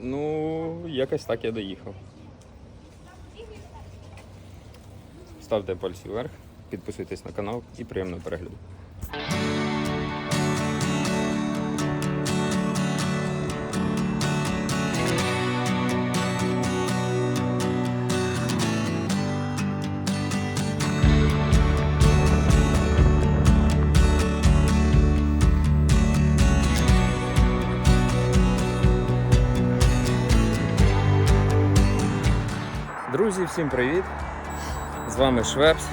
Ну, якось так я доїхав. Ставте пальці вверх, підписуйтесь на канал і приємного перегляду. Всім привіт! З вами Швепс.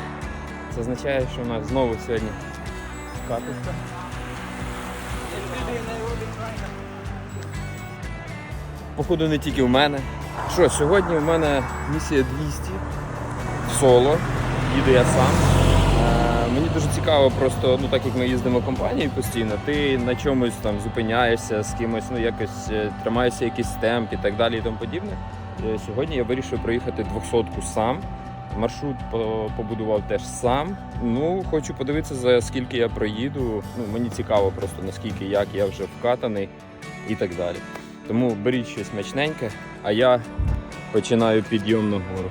Це означає, що у нас знову сьогодні катушка. Походу не тільки в мене. Що, сьогодні в мене місія 200 соло. Їду я сам. Е, Мені дуже цікаво, просто ну так як ми їздимо компанією постійно, ти на чомусь там зупиняєшся з кимось, ну якось е, тримаєшся якийсь темп і так далі і тому подібне. Е, Сьогодні я вирішив проїхати 200-ку сам. Маршрут побудував теж сам. Ну, хочу подивитися, за скільки я проїду. Ну, мені цікаво просто наскільки як я вже вкатаний і так далі. Тому беріть щось смачненьке, а я починаю підйом на гору.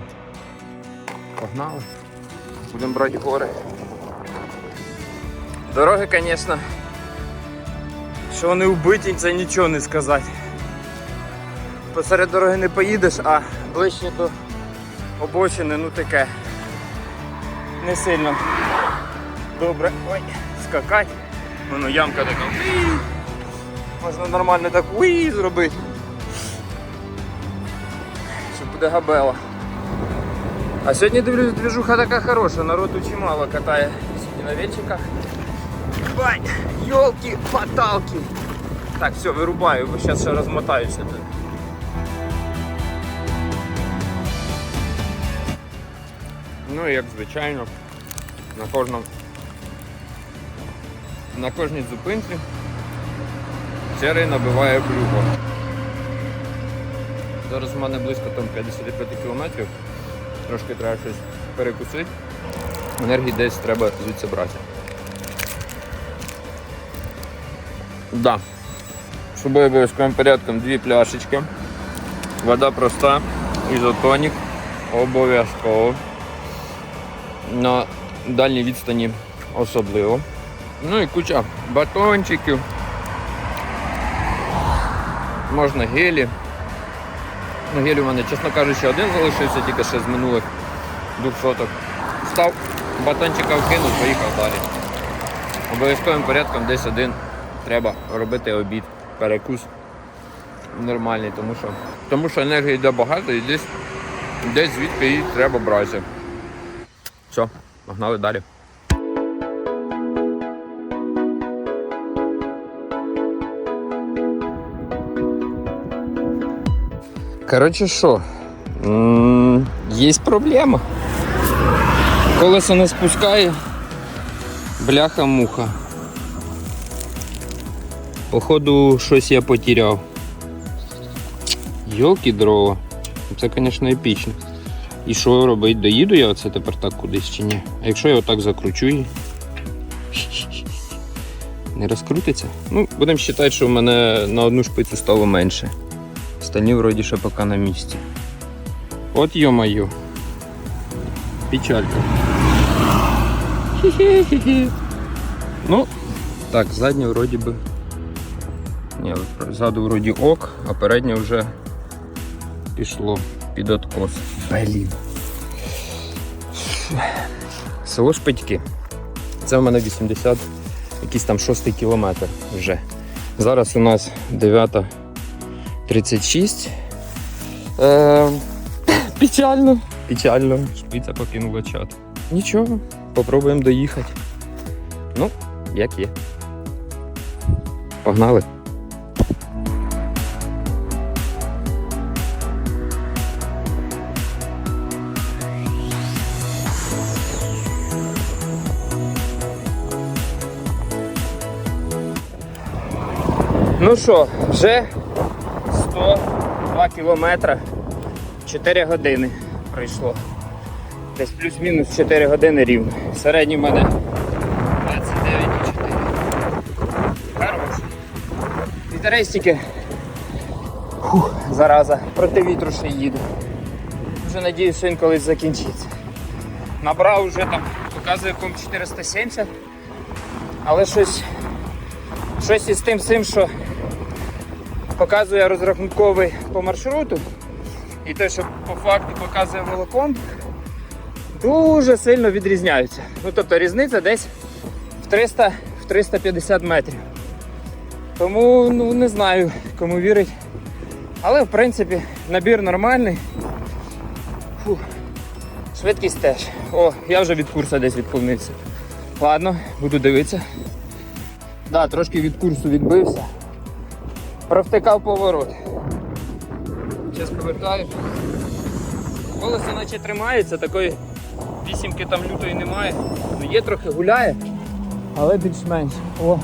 Погнали. Будемо брати гори. Дороги, звісно, що вони вбиті, це нічого не сказати. Посеред дороги не поїдеш, а ближче до обочини, ну таке. Не сильно добре. Ой, скакать. Воно ямка така. Можна нормально так уї зробити. Що буде габела. А сьогодні дивлюсь, движуха така хороша, народу чимало катає сьогодні на вечиках. Бай, йолки, паталки. Так, все, вирубаю, бо зараз ще розмотаюся тут. Ну і як звичайно, на кожному на кожній зупинці серий набиває плюгу. Зараз в мене близько там 55 кілометрів. Трошки треба щось перекусити. Енергії десь треба звідси брати. Да. З собою обов'язковим порядком дві пляшечки. Вода проста, ізотонік. Обов'язково. На дальній відстані особливо. Ну і куча батончиків. Можна гелі. Ну, гель у мене, чесно кажучи, один залишився тільки ще з минулих двох соток. Став, батончика вкинув, поїхав далі. Обов'язковим порядком десь один треба робити обід, перекус нормальний, тому що, тому що енергії йде багато і десь, десь звідки її треба брати. Все, погнали далі. Коротше, що? Є проблема. Колесо не спускає. Бляха-муха. Походу, щось я потеряв. Йолки дрова. Це, звісно, епічно. І що робити? Доїду я оце тепер так кудись чи ні? А якщо я отак закручу її? Не розкрутиться? Ну, будемо вважати, що в мене на одну шпицю стало менше. Остальні вроді ще поки на місці. От йо-моє. Печалька. Ну, так, заднє вроді би. Ні, ззаду вроді ок, а переднє вже пішло під откос. Блін. Село Шпитьки. Це в мене 80, якийсь там 6 кілометр вже. Зараз у нас 9.36. Е, печально. Печально. Шпиця покинула чат. Нічого, попробуємо доїхати. Ну, як є. Погнали. Ну що, вже 102 кілометри, 4 години пройшло. Десь плюс-мінус 4 години рівно. Середній в мене 29,4. Хорош. Вітерейстики. Фух, зараза. Проти вітру ще їду. Вже надіюсь, що він колись закінчиться. Набрав вже там, показує ком 470. Але щось, щось із тим що показує розрахунковий по маршруту. І те, що по факту показує волоком, дуже сильно відрізняються. Ну тобто різниця десь в 300 в 350 метрів. Тому ну не знаю, кому вірить. Але в принципі набір нормальний. Фух. Швидкість теж. О, я вже від курсу десь відклонився. Ладно, буду дивитися. Да, трошки від курсу відбився. Провтикав поворот. Зараз повертаю. Колесо наче тримається, такої вісімки там лютої немає. Ну є трохи гуляє, але більш-менш. О,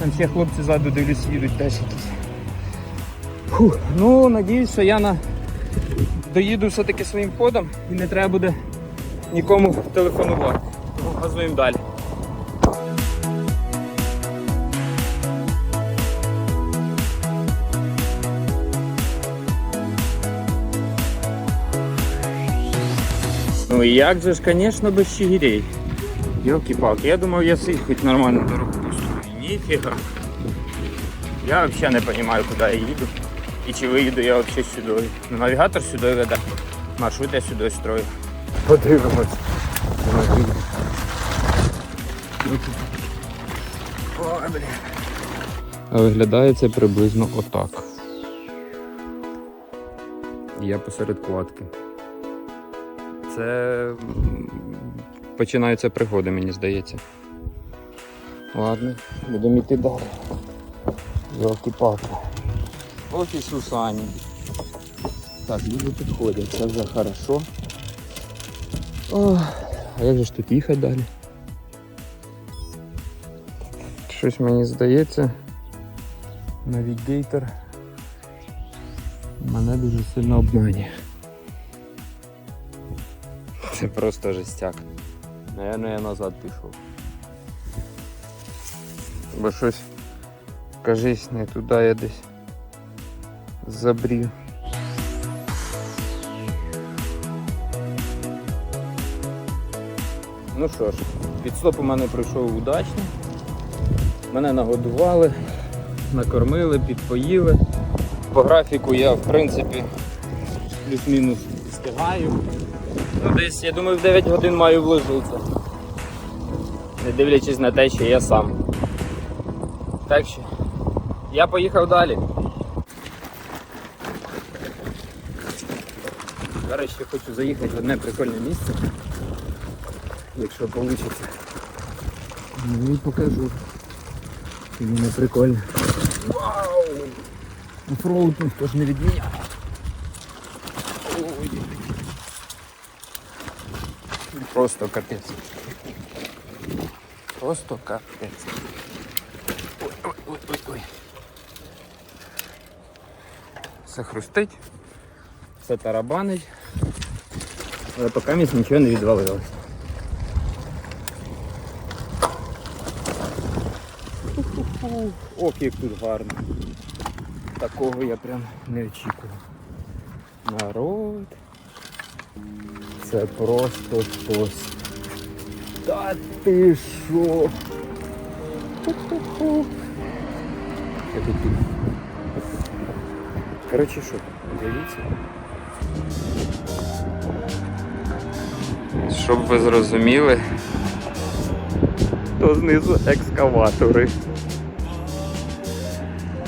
там ще хлопці ззаду дивлюсь, їдуть теж якісь. Фух, ну, надіюсь, що я на... доїду все-таки своїм ходом і не треба буде нікому телефонувати. Тому газуємо далі. Ну і як же ж, звісно, без чигирей. Йолки-палки, я думав, я свій хоч нормальну дорогу построю. Ніфіга. Я взагалі не розумію, куди я їду. І чи виїду я взагалі сюди. Ну, навігатор сюди веде. Маршрут я сюди строю. Подивимось. Ой, блін. А виглядає це приблизно отак. Я посеред кладки. Це починаються пригоди, мені здається. Ладно, будемо йти далі. Йолки-палки. Ох і Сусані. Так, люди підходять, це вже хорошо. Ох, а як же ж тут їхати далі? Щось мені здається. Навігейтор мене дуже сильно обманює. Це просто жестяк. Наверно, я назад пішов. Бо щось, кажись, не туди я десь забрів. Ну що ж, підстоп у мене пройшов удачно. Мене нагодували, накормили, підпоїли. По графіку я в принципі плюс-мінус встигаю. Ну, десь, я думаю, в 9 годин маю вложитися. Не дивлячись на те, що я сам. Так що я поїхав далі. Зараз ще хочу заїхати в одне прикольне місце. Якщо вийде. Ну і покажу. Чи воно прикольне. Вау! Офроуд ніхто ж не відміняв. Ой. Просто капець. Просто капець. Ой, ой, ой, ой, ой. Все хрустить, все тарабанить. Але поки місць нічого не відвалилось. Ху-ху-ху. Ох, як тут гарно. Такого я прям не очікував. Народ. Це просто щось. Та ти що? Коротше що, дивіться. Щоб ви зрозуміли, то знизу екскаватори.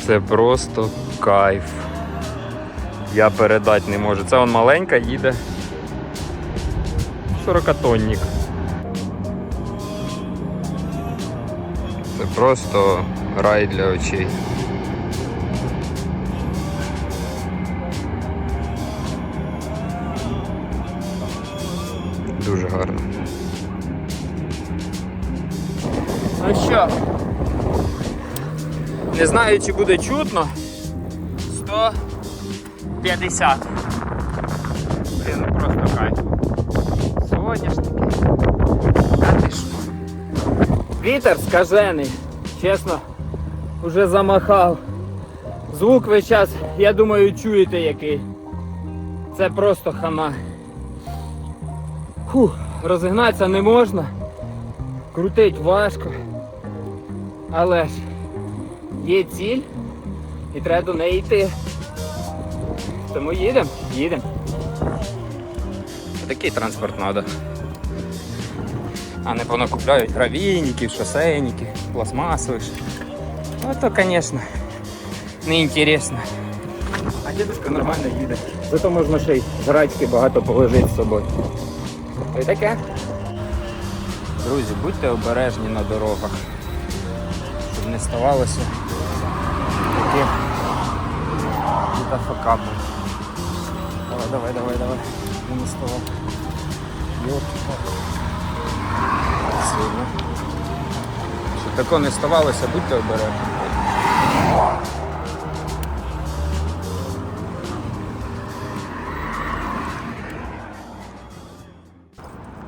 Це просто кайф. Я передати не можу. Це он маленька їде. 40-тонник. Це просто рай для очей. Дуже гарно. Ну що? Не знаю, чи буде чутно. 150. Блін, ну просто кайф. Соняшники. А ти що? Вітер скажений, чесно, уже замахав. Звук весь час, я думаю, чуєте який. Це просто хана. Фух, розігнатися не можна. Крутить важко. Але ж є ціль і треба до неї йти. Тому їдемо, їдемо. Такий транспорт треба. А не понакупляють гравійників, шосейників, пластмасових. Ну то, звісно, неінтересно. А дідусь нормально їде. Зато можна ще й грачки багато положити з собою. Й таке. Друзі, будьте обережні на дорогах, щоб не ставалося таких факапів. Давай, давай, давай, давай. Не ставай. Йорки. Сильно. Щоб такого не ставалося, будьте обережні.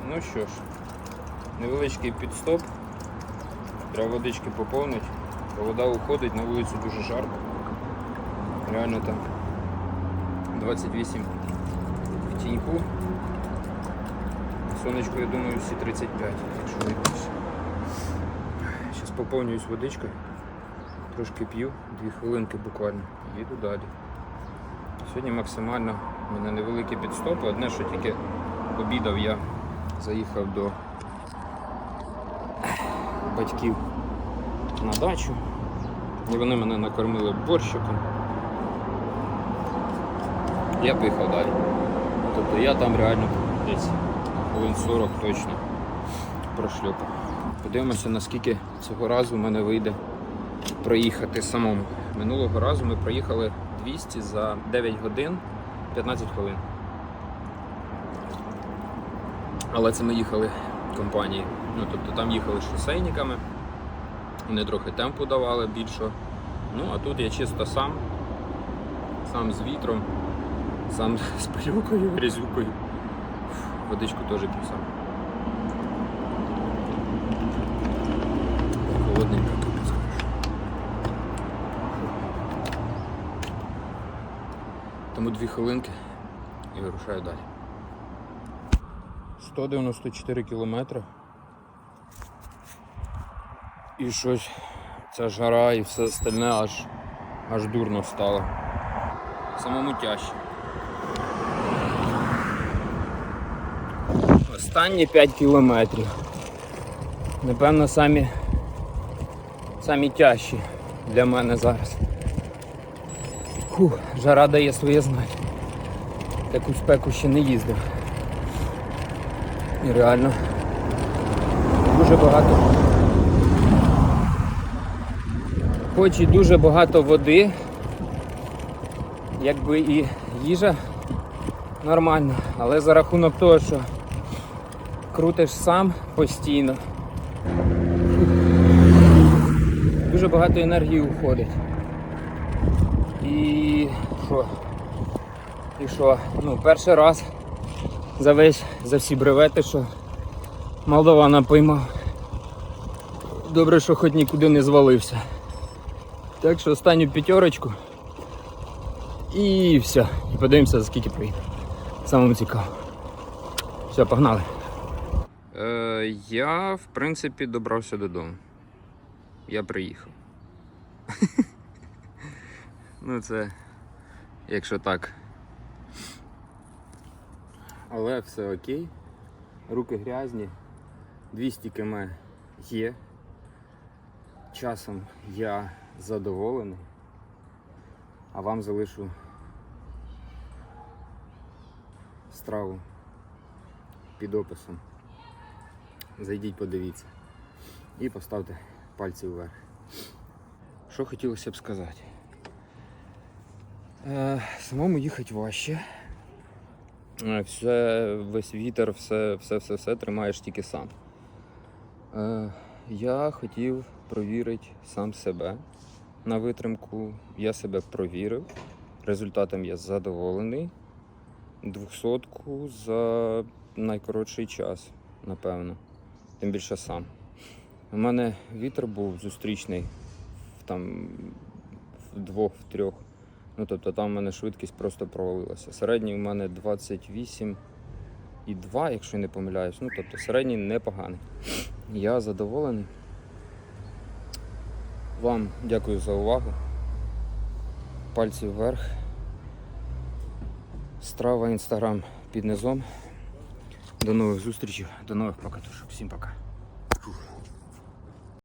Ну що ж, невеличкий підстоп. Треба водички поповнити. Бо Вода уходить, на вулицю дуже жарко. Реально там 28 в тіньку. Сонечко, я думаю, всі 35, якщо більше. Зараз поповнююсь водичкою, трошки п'ю, дві хвилинки буквально, їду далі. Сьогодні максимально у мене невеликі підстопи. Одне, що тільки обідав я, заїхав до батьків на дачу. І вони мене накормили борщиком. Я поїхав далі. Тобто я там реально десь хвилин 40 точно прошльопав. Подивимося, наскільки цього разу в мене вийде проїхати самому. Минулого разу ми проїхали 200 за 9 годин 15 хвилин. Але це ми їхали компанією. Ну, тобто там їхали шосейниками, вони трохи темпу давали більше. Ну, а тут я чисто сам, сам з вітром, сам з пилюкою, грязюкою. Водичку теж пів сам. Холодненько капець. Тому дві хвилинки і вирушаю далі. 194 кілометри. І щось ця жара і все остальне аж, аж дурно стало. Самому тяжче. Останні 5 кілометрів. Напевно, самі, самі тяжчі для мене зараз. Фух, жара дає своє знати. Таку спеку ще не їздив. І реально дуже багато. Хоч і дуже багато води, якби і їжа нормальна, але за рахунок того, що крутиш сам постійно, дуже багато енергії уходить. І що? І що? Ну, перший раз за весь, за всі бревети, що Молдавана поймав. Добре, що хоч нікуди не звалився. Так що останню п'ятерочку. І все. І подивимося, за скільки проїде. Самому цікаво. Все, погнали. Е, я, в принципі, добрався додому. Я приїхав. ну це, якщо так. Але все окей. Руки грязні. 200 км є. Часом я задоволений. А вам залишу страву під описом. Зайдіть, подивіться. І поставте пальці вверх. Що хотілося б сказати? Е, самому їхати важче. Е, Все, весь вітер, все, все, все, все тримаєш тільки сам. Е, я хотів провірити сам себе на витримку. Я себе провірив. Результатом я задоволений. Двохсотку за найкоротший час, напевно. Тим більше сам. У мене вітер був зустрічний в там в двох, в трьох. Ну тобто там у мене швидкість просто провалилася. Середній у мене 28 і 2, якщо не помиляюсь. Ну тобто середній непоганий. Я задоволений. Вам дякую за увагу. Пальці вверх. Страва, інстаграм під низом. До нових зустрічей, до нових покатушок. Всім пока.